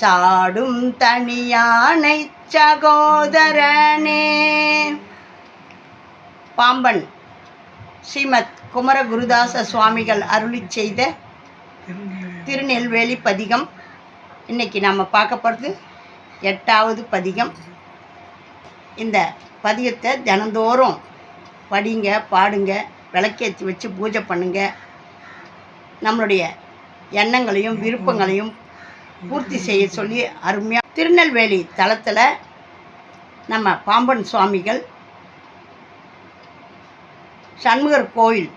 சாடும் தனியானை சகோதரனே. பாம்பன் ஸ்ரீமத் குமர குருதாச சுவாமிகள் அருளி செய்த திருநெல்வேலி பதிகம். இன்னைக்கு நம்ம பார்க்க போகிறது எட்டாவது பதிகம். இந்த பதிகத்தை தினந்தோறும் படிங்க பாடுங்க விளக்கேற்றி வச்சு பூஜை பண்ணுங்க. நம்மளுடைய எண்ணங்களையும் விருப்பங்களையும் பூர்த்தி செய்ய சொல்லி அருமையாக திருநெல்வேலி தளத்தில் நம்ம பாம்பன் சுவாமிகள் சண்முகர் கோயில்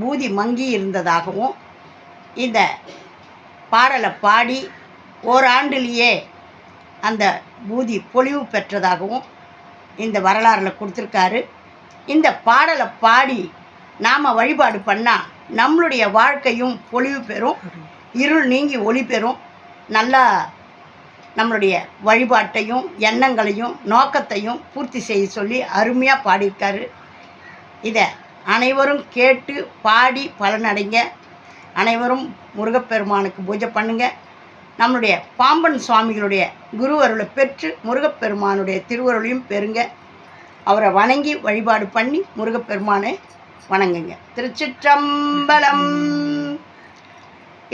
பூதி மங்கி இருந்ததாகவும் இந்த பாடலை பாடி ஓராண்டிலேயே அந்த பூதி பொலிவு பெற்றதாகவும் இந்த வரலாறில் கொடுத்துருக்காரு. இந்த பாடலை பாடி நாம் வழிபாடு பண்ணால் நம்மளுடைய வாழ்க்கையும் பொலிவு பெறும் இருள் நீங்கி ஒளி பெறும். நல்லா நம்மளுடைய வழிபாட்டையும் எண்ணங்களையும் நோக்கத்தையும் பூர்த்தி செய்ய சொல்லி அருமையாக பாடியிருக்காரு. இதை அனைவரும் கேட்டு பாடி பலனடைங்க. அனைவரும் முருகப்பெருமானுக்கு பூஜை பண்ணுங்க. நம்மளுடைய பாம்பன் சுவாமிகளுடைய குருவருளை பெற்று முருகப்பெருமானுடைய திருவருளையும் பெறுங்க. அவரை வணங்கி வழிபாடு பண்ணி முருகப்பெருமானை வணங்குங்க. திருச்சிற்றம்பலம்.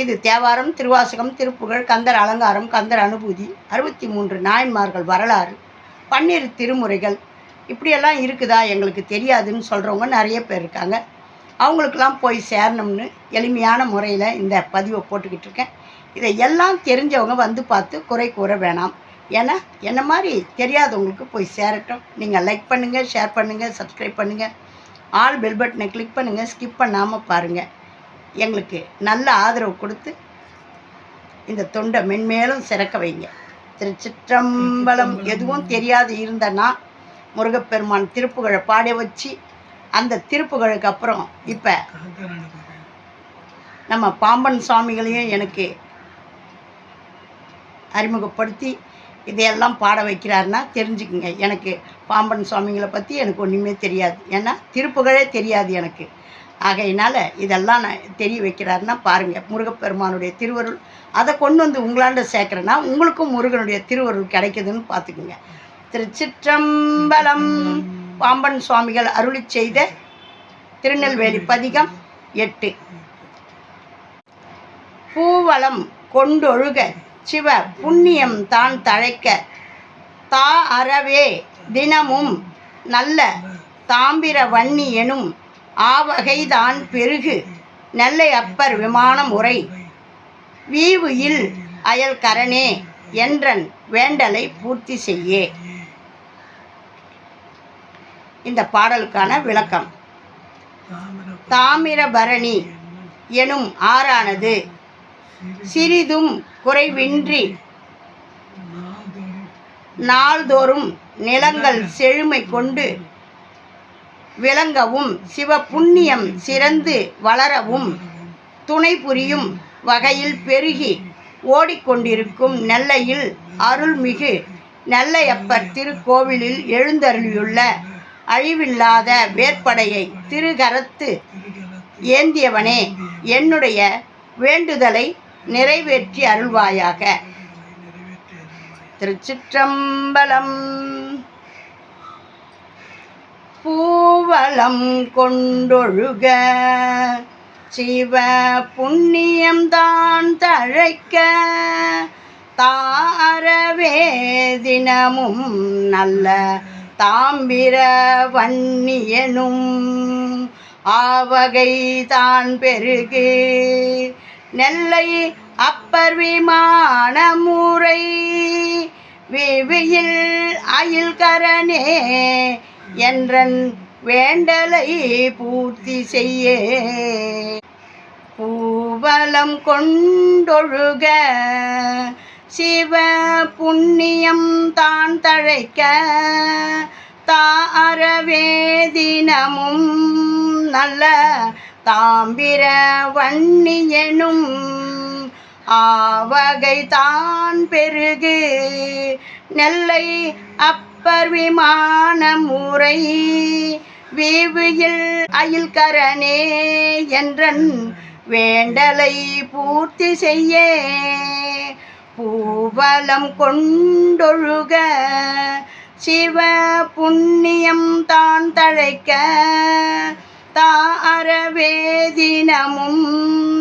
இது தேவாரம் திருவாசகம் திருப்புகழ் கந்தர் அலங்காரம் கந்தர் அனுபூதி அறுபத்தி மூன்று நாயன்மார்கள் வரலாறு பன்னிரு திருமுறைகள். இப்படியெல்லாம் இருக்குதா எங்களுக்கு தெரியாதுன்னு சொல்கிறவங்க நிறைய பேர் இருக்காங்க. அவங்களுக்கெல்லாம் போய் சேரணும்னு எளிமையான முறையில் இந்த பதிவை போட்டுக்கிட்டு இருக்கேன். இதை எல்லாம் தெரிஞ்சவங்க வந்து பார்த்து குறை கூற வேணாம். ஏன்னா என்ன மாதிரி தெரியாதவங்களுக்கு போய் சேரட்டும். நீங்கள் லைக் பண்ணுங்கள் ஷேர் பண்ணுங்கள் சப்ஸ்கிரைப் பண்ணுங்கள் ஆல் பெல் பட்டனை கிளிக் பண்ணுங்கள் ஸ்கிப் பண்ணாமல் பாருங்கள் எங்களுக்கு நல்ல ஆதரவு கொடுத்து இந்த தொண்டை மென்மேலும் சிறக்க வைங்க. திருச்சிற்றம்பலம் எதுவும் தெரியாது இருந்தனா முருகப்பெருமான் திருப்புகழை பாட வச்சு அந்த திருப்புகழுக்கு அப்புறம் இப்போ நம்ம பாம்பன் சுவாமிகளையும் எனக்கு அறிமுகப்படுத்தி இதையெல்லாம் பாட வைக்கிறாருன்னா தெரிஞ்சுக்குங்க. எனக்கு பாம்பன் சுவாமிகளை பற்றி எனக்கு ஒன்றுமே தெரியாது. ஏன்னா திருப்புகழே தெரியாது எனக்கு. ஆகையினால் இதெல்லாம் நான் தெரிய வைக்கிறாருன்னா பாருங்கள் முருகப்பெருமானுடைய திருவருள். அதை கொண்டு வந்து உங்களாண்ட சேர்க்குறேன்னா உங்களுக்கும் முருகனுடைய திருவருள் கிடைக்குதுன்னு பார்த்துக்குங்க. திருச்சிற்றம்பலம் பாம்பன் சுவாமிகள் அருளி செய்த திருநெல்வேலி பதிகம் எட்டு. பூவளம் கொண்டொழுக சிவ புண்ணியம் தான் தழைக்க தா அறவே தினமும் நல்ல தாம்பிர வன்னி எனும் ஆவகைதான் பெருகு. நெல்லை அப்பர் விமானம் உரை. வீவு இல் அயல் கரணே என்றன் வேண்டலை பூர்த்தி செய்யே. இந்த பாடலுக்கான விளக்கம். தாமிரபரணி எனும் ஆறானது. சிறிதும் குறைவின்றி நாள்தோறும் நிலங்கள் செழுமை கொண்டு விளங்கவும் சிவ புண்ணியம் சிறந்து வளரவும் துணை புரியும் வகையில் பெருகி ஓடிக்கொண்டிருக்கும் நெல்லையில் அருள்மிகு நெல்லையப்பர் திருக்கோவிலில் எழுந்தருளியுள்ள அழிவில்லாத வேற்படையை திருகரத்து ஏந்தியவனே என்னுடைய வேண்டுதலை நிறைவேற்றி அருள்வாயாக. திருச்சிற்றம்பலம் பூவலம் கொண்டொழுக. சிவ புண்ணியம்தான் தழைக்க. தாரவே தினமும் நல்ல தாம்பிர வன்னியனும். ஆவகை தான் பெருகு. நெல்லை அப்பர் விமான முறை விவியில் அயில்கரனே என்றன் வேண்டலை பூர்த்தி செய்ய. பூவலம் கொண்டொழுக சிவ புண்ணியம் தான் தழைக்க தாரவே தினமும் நல்ல தாம்பிர வன்னியனும் ஆவகை தான் பெருகு நெல்லை அப்பர் விமானம் முறை. வீவியில் அயில்கரனே என்றன் வேண்டலை பூர்த்தி செய்ய. பூவலம் கொண்டொழுக. சிவ புண்ணியம் தான் தழைக்க. தாரவேதினமும்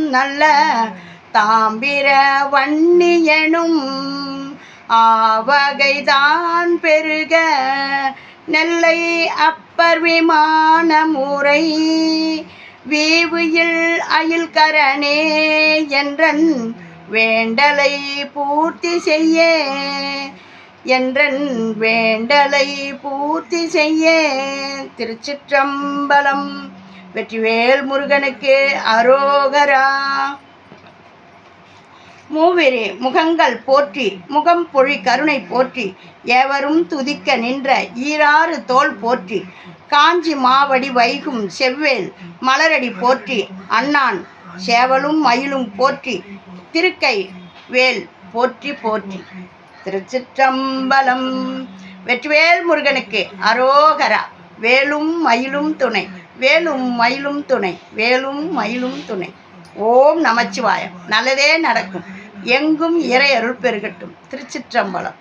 நல்ல தாம்பிர வன்னியனும். ஆவகைதான் பெருக நெல்லை அப்பர் விமான முறை வீவுயில் அயில் கரணே என்றன் வேண்டலை பூர்த்தி செய்ய. என்றன் வேண்டலை பூர்த்தி செய்ய. திருச்சிற்றம்பலம் வெற்றிவேல் முருகனுக்கு அரோகரா. மூவெரி முகங்கள் போற்றி முகம் பொழி கருணை போற்றி ஏவரும் துதிக்க நின்ற ஈராறு தோல் போற்றி காஞ்சி மாவடி வைகும் செவ்வேல் மலரடி போற்றி அண்ணான் சேவலும் மயிலும் போற்றி திருக்கை வேல் போற்றி போற்றி. திருச்சிற்றம்பலம் வெற்றிவேல் முருகனுக்கு அரோகரா வேலும் மயிலும் துணை வேலும் மயிலும் துணை வேலும் மயிலும் துணை. ஓம் நமச்சிவாயம். நல்லதே நடக்கும். எங்கும் இறை அருள் பெருகட்டும். திருச்சிற்றம்பலம்.